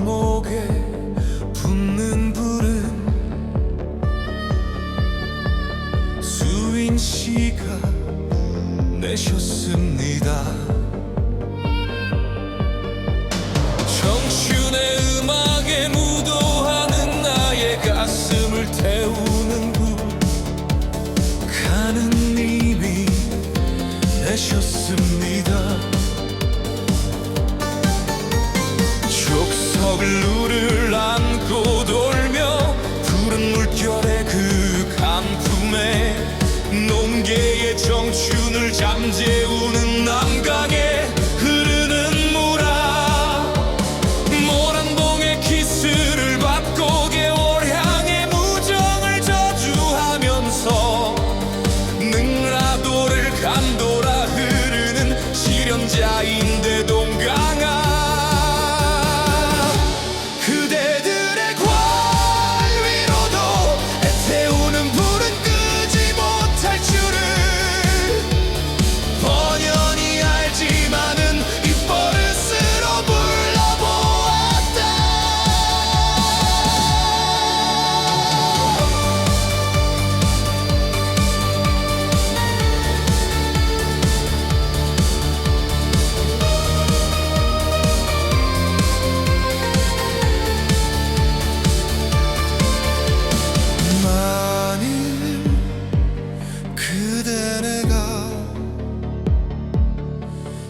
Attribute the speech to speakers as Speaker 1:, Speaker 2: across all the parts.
Speaker 1: 목에 붙는 불은 수인 씨가 내셨습니다. 청춘의 음악에 무도하는 나의 가슴을 태우는 불 가는 님이 내셨습니다. 물결의 그 잠재우는 남강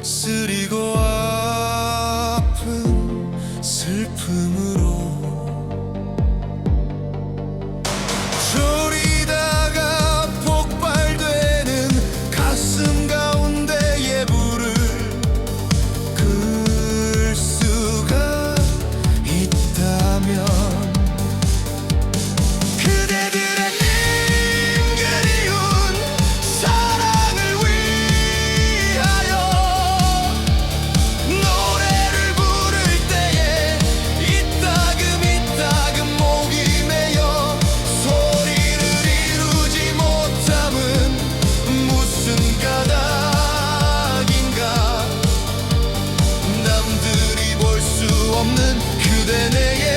Speaker 1: suit the nigga